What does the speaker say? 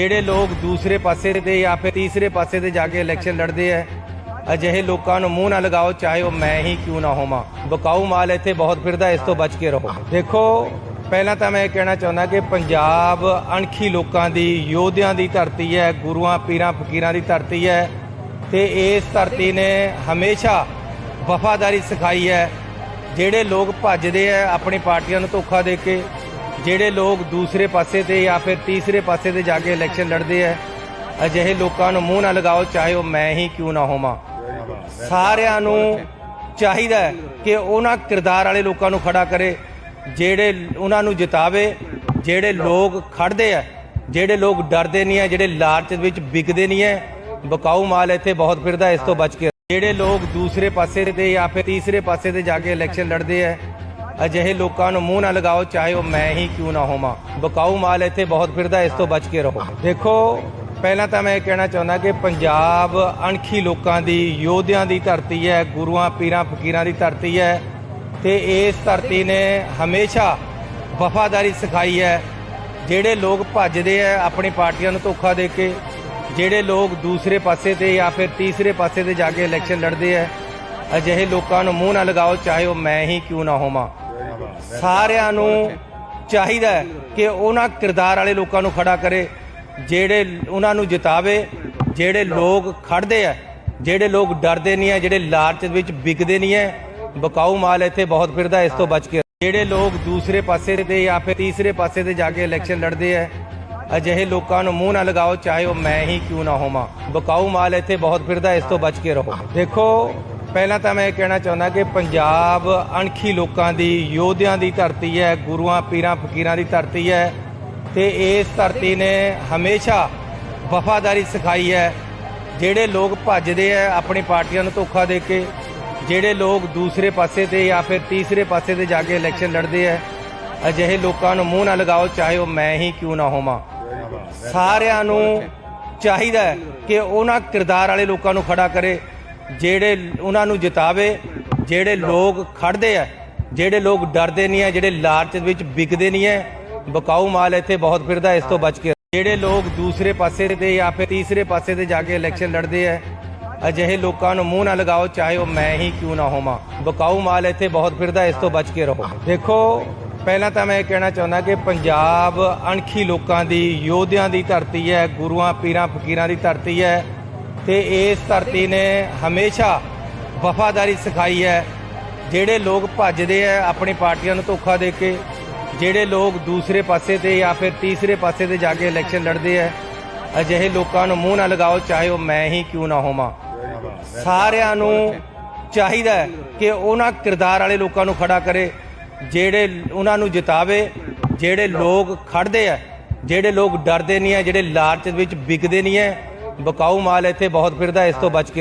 ਜਿਹੜੇ ਲੋਕ ਦੂਸਰੇ ਪਾਸੇ ਦੇ ਜਾਂ ਫਿਰ ਤੀਸਰੇ ਪਾਸੇ ਦੇ ਜਾ ਕੇ ਇਲੈਕਸ਼ਨ ਲੜਦੇ ਆ, ਅਜਿਹੇ ਲੋਕਾਂ ਨੂੰ ਮੂੰਹ ਨਾ ਲਗਾਓ, ਚਾਹੇ ਉਹ ਮੈਂ ਹੀ ਕਿਉਂ ਨਾ ਹੋਵਾਂ। ਬਕਾਊ ਮਾਲ ਇੱਥੇ ਬਹੁਤ ਫਿਰਦਾ, ਇਸ ਤੋਂ ਬਚ ਕੇ ਰਹੋ। ਦੇਖੋ, ਪਹਿਲਾਂ ਤਾਂ ਮੈਂ ਇਹ ਕਹਿਣਾ ਚਾਹੁੰਦਾ ਕਿ ਪੰਜਾਬ ਅਣਖੀ ਲੋਕਾਂ ਦੀ, ਯੋਧਿਆਂ ਦੀ ਧਰਤੀ ਹੈ, ਗੁਰੂਆਂ, ਪੀਰਾਂ, ਫਕੀਰਾਂ ਦੀ ਧਰਤੀ ਹੈ। ਤੇ ਇਸ ਧਰਤੀ ਨੇ ਹਮੇਸ਼ਾ ਵਫਾਦਾਰੀ ਸਿਖਾਈ ਹੈ। ਜਿਹੜੇ ਲੋਕ ਭੱਜਦੇ ਆ, ਆਪਣੀ ਪਾਰਟੀਆਂ ਨੂੰ ਧੋਖਾ ਦੇ ਕੇ ਜਿਹੜੇ ਲੋਕ ਦੂਸਰੇ ਪਾਸੇ ਤੇ ਜਾਂ ਫਿਰ ਤੀਸਰੇ ਪਾਸੇ ਤੇ ਜਾ ਕੇ ਇਲੈਕਸ਼ਨ ਲੜਦੇ ਆ, ਅਜਿਹੇ ਲੋਕਾਂ ਨੂੰ ਮੂੰਹ ਨਾ ਲਗਾਓ, ਚਾਹੇ ਉਹ ਮੈਂ ਹੀ ਕਿਉਂ ਨਾ ਹੋਵਾਂ। ਸਾਰਿਆਂ ਨੂੰ ਚਾਹੀਦਾ ਕਿ ਉਹਨਾਂ ਕਿਰਦਾਰ ਵਾਲੇ ਲੋਕਾਂ ਨੂੰ ਖੜਾ ਕਰੇ, ਜਿਹੜੇ ਉਹਨਾਂ ਨੂੰ ਜਿਤਾਵੇ, ਜਿਹੜੇ ਲੋਕ ਖੜਦੇ ਆ, ਜਿਹੜੇ ਲੋਕ ਡਰਦੇ ਨਹੀਂ ਆ, ਜਿਹੜੇ ਲਾਲਚ ਵਿੱਚ ਵਿਕਦੇ ਨਹੀਂ ਹੈ ਬਕਾਊ ਮਾਲ ਇੱਥੇ ਬਹੁਤ ਫਿਰਦਾ, ਇਸ ਤੋਂ ਬਚ ਕੇ। ਜਿਹੜੇ ਲੋਕ ਦੂਸਰੇ ਪਾਸੇ ਤੇ ਜਾਂ ਫਿਰ ਤੀਸਰੇ ਪਾਸੇ ਤੇ ਜਾ ਕੇ ਇਲੈਕਸ਼ਨ ਲੜਦੇ ਆ ਅਜਿਹੇ ਲੋਕਾਂ ਨੂੰ ਮੂੰਹ ਨਾ ਲਗਾਓ, ਚਾਹੇ ਉਹ ਮੈਂ ਹੀ ਕਿਉਂ ਨਾ ਹੋਵਾਂ। ਬਕਾਊ ਮਾਲ ਇੱਥੇ ਬਹੁਤ ਫਿਰਦਾ, ਇਸ ਤੋਂ ਬਚ ਕੇ ਰਹੋ। ਦੇਖੋ, ਪਹਿਲਾਂ ਤਾਂ ਮੈਂ ਇਹ ਕਹਿਣਾ ਚਾਹੁੰਦਾ ਕਿ ਪੰਜਾਬ ਅਣਖੀ ਲੋਕਾਂ ਦੀ, ਯੋਧਿਆਂ ਦੀ ਧਰਤੀ ਹੈ, ਗੁਰੂਆਂ, ਪੀਰਾਂ, ਫਕੀਰਾਂ ਦੀ ਧਰਤੀ ਹੈ। ਤੇ ਇਸ ਧਰਤੀ ਨੇ ਹਮੇਸ਼ਾ ਵਫਾਦਾਰੀ ਸਿਖਾਈ ਹੈ। ਜਿਹੜੇ ਲੋਕ ਭੱਜਦੇ ਆ ਆਪਣੀ ਪਾਰਟੀਆਂ ਨੂੰ ਧੋਖਾ ਦੇ ਕੇ, ਜਿਹੜੇ ਲੋਕ ਦੂਸਰੇ ਪਾਸੇ ਤੇ ਜਾਂ ਫਿਰ ਤੀਸਰੇ ਪਾਸੇ ਤੇ ਜਾ ਕੇ ਇਲੈਕਸ਼ਨ ਲੜਦੇ ਆ, ਅਜਿਹੇ ਲੋਕਾਂ ਨੂੰ ਮੂੰਹ ਨਾ ਲਗਾਓ, ਚਾਹੇ ਉਹ ਮੈਂ ਹੀ ਕਿਉਂ ਨਾ ਹੋਵਾਂ। ਸਾਰਿਆਂ ਨੂੰ ਚਾਹੀਦਾ ਹੈ ਕਿ ਉਹਨਾਂ ਕਿਰਦਾਰ ਵਾਲੇ ਲੋਕਾਂ ਨੂੰ ਖੜਾ ਕਰੇ, ਜਿਹੜੇ ਉਹਨਾਂ ਨੂੰ ਜਿਤਾਵੇ, ਜਿਹੜੇ ਲੋਕ ਖੜਦੇ ਆ, ਜਿਹੜੇ ਲੋਕ ਡਰਦੇ ਨਹੀਂ ਆ, ਜਿਹੜੇ ਲਾਲਚ ਵਿੱਚ ਵਿਕਦੇ ਨਹੀਂ ਹੈ ਬਕਾਊ ਮਾਲ ਇੱਥੇ ਬਹੁਤ ਫਿਰਦਾ, ਇਸ ਤੋਂ ਬਚ ਕੇ। ਜਿਹੜੇ ਲੋਕ ਦੂਸਰੇ ਪਾਸੇ ਤੇ ਜਾਂ ਫਿਰ ਤੀਸਰੇ ਪਾਸੇ ਤੇ ਜਾ ਕੇ ਇਲੈਕਸ਼ਨ ਲੜਦੇ ਆ, ਅਜਿਹੇ ਲੋਕਾਂ ਨੂੰ ਮੂੰਹ ਨਾ ਲਗਾਓ, ਚਾਹੇ ਉਹ ਮੈਂ ਹੀ ਕਿਉਂ ਨਾ ਹੋਵਾਂ। ਬਕਾਊ ਮਾਲ ਇੱਥੇ ਬਹੁਤ ਫਿਰਦਾ, ਇਸ ਤੋਂ ਬਚ ਕੇ ਰਹੋ। ਦੇਖੋ ਪਹਿਲਾਂ ਤਾਂ ਮੈਂ ਇਹ ਕਹਿਣਾ ਚਾਹੁੰਦਾ ਕਿ ਪੰਜਾਬ ਅਣਖੀ ਲੋਕਾਂ ਦੀ, ਯੋਧਿਆਂ ਦੀ ਧਰਤੀ ਹੈ, ਗੁਰੂਆਂ, ਪੀਰਾਂ, ਫਕੀਰਾਂ ਦੀ ਧਰਤੀ ਹੈ ਤੇ ਇਸ ਧਰਤੀ ਨੇ ਹਮੇਸ਼ਾ ਵਫਾਦਾਰੀ ਸਿਖਾਈ ਹੈ। ਜਿਹੜੇ ਲੋਕ ਭੱਜਦੇ ਆ ਆਪਣੀ ਪਾਰਟੀਆਂ ਨੂੰ ਧੋਖਾ ਦੇ ਕੇ, ਜਿਹੜੇ ਲੋਕ ਦੂਸਰੇ ਪਾਸੇ ਤੇ ਜਾਂ ਫਿਰ ਤੀਸਰੇ ਪਾਸੇ ਤੇ ਜਾ ਕੇ ਇਲੈਕਸ਼ਨ ਲੜਦੇ ਆ, ਅਜਿਹੇ ਲੋਕਾਂ ਨੂੰ ਮੂੰਹ ਨਾ ਲਗਾਓ, ਚਾਹੇ ਉਹ ਮੈਂ ਹੀ ਕਿਉਂ ਨਾ ਹੋਵਾਂ। ਸਾਰਿਆਂ ਨੂੰ ਚਾਹੀਦਾ ਕਿ ਉਹਨਾਂ ਕਿਰਦਾਰ ਵਾਲੇ ਲੋਕਾਂ ਨੂੰ ਖੜਾ ਕਰੇ। ਜਿਹੜੇ ਉਹਨਾਂ ਨੂੰ ਜਿਤਾਵੇ, ਜਿਹੜੇ ਲੋਕ ਖੜਦੇ ਆ, ਜਿਹੜੇ ਲੋਕ ਡਰਦੇ ਨਹੀਂ ਆ, ਜਿਹੜੇ ਲਾਲਚ ਵਿੱਚ ਵਿਕਦੇ ਨਹੀਂ ਹੈ ਬਕਾਊ ਮਾਲ ਇੱਥੇ ਬਹੁਤ ਫਿਰਦਾ, ਇਸ ਤੋਂ ਬਚ ਕੇ। ਜਿਹੜੇ ਲੋਕ ਦੂਸਰੇ ਪਾਸੇ ਤੇ ਜਾਂ ਫਿਰ ਤੀਸਰੇ ਪਾਸੇ ਤੇ ਜਾ ਕੇ ਇਲੈਕਸ਼ਨ ਲੜਦੇ ਆ, ਅਜਿਹੇ ਲੋਕਾਂ ਨੂੰ ਮੂੰਹ ਨਾ ਲਗਾਓ, ਚਾਹੇ ਉਹ ਮੈਂ ਹੀ ਕਿਉਂ ਨਾ ਹੋਵਾਂ। ਬਕਾਊ ਮਾਲ ਇੱਥੇ ਬਹੁਤ ਫਿਰਦਾ, ਇਸ ਤੋਂ ਬਚ ਕੇ ਰਹੋ। ਦੇਖੋ, ਪਹਿਲਾਂ ਤਾਂ ਮੈਂ ਇਹ ਕਹਿਣਾ ਚਾਹੁੰਦਾ ਕਿ ਪੰਜਾਬ ਅਣਖੀ ਲੋਕਾਂ ਦੀ, ਯੋਧਿਆਂ ਦੀ ਧਰਤੀ ਹੈ, ਗੁਰੂਆਂ, ਪੀਰਾਂ, ਫਕੀਰਾਂ ਦੀ ਧਰਤੀ ਹੈ। ਤੇ ਇਸ ਧਰਤੀ ਨੇ ਹਮੇਸ਼ਾ ਵਫਾਦਾਰੀ ਸਿਖਾਈ ਹੈ। ਜਿਹੜੇ ਲੋਕ ਭੱਜਦੇ ਆ, ਆਪਣੀ ਪਾਰਟੀਆਂ ਨੂੰ ਧੋਖਾ ਦੇ ਕੇ, ਜਿਹੜੇ ਲੋਕ ਦੂਸਰੇ ਪਾਸੇ ਤੇ ਜਾਂ ਫਿਰ ਤੀਸਰੇ ਪਾਸੇ ਤੇ ਜਾ ਕੇ ਇਲੈਕਸ਼ਨ ਲੜਦੇ ਆ, ਅਜਿਹੇ ਲੋਕਾਂ ਨੂੰ ਮੂੰਹ ਨਾ ਲਗਾਓ, ਚਾਹੇ ਉਹ ਮੈਂ ਹੀ ਕਿਉਂ ਨਾ ਹੋਵਾਂ। ਸਾਰਿਆਂ ਨੂੰ ਚਾਹੀਦਾ ਕਿ ਉਹਨਾਂ ਕਿਰਦਾਰ ਵਾਲੇ ਲੋਕਾਂ ਨੂੰ ਖੜਾ ਕਰੇ, ਜਿਹੜੇ ਉਹਨਾਂ ਨੂੰ ਜਿਤਾਵੇ, ਜਿਹੜੇ ਲੋਕ ਖੜਦੇ ਆ, ਜਿਹੜੇ ਲੋਕ ਡਰਦੇ ਨਹੀਂ ਆ, ਜਿਹੜੇ ਲਾਲਚ ਵਿੱਚ ਵਿਕਦੇ ਨਹੀਂ ਹੈ ਬਕਾਊ ਮਾਲ ਇੱਥੇ ਬਹੁਤ ਫਿਰਦਾ ਇਸ ਤੋਂ ਬਚ ਕੇ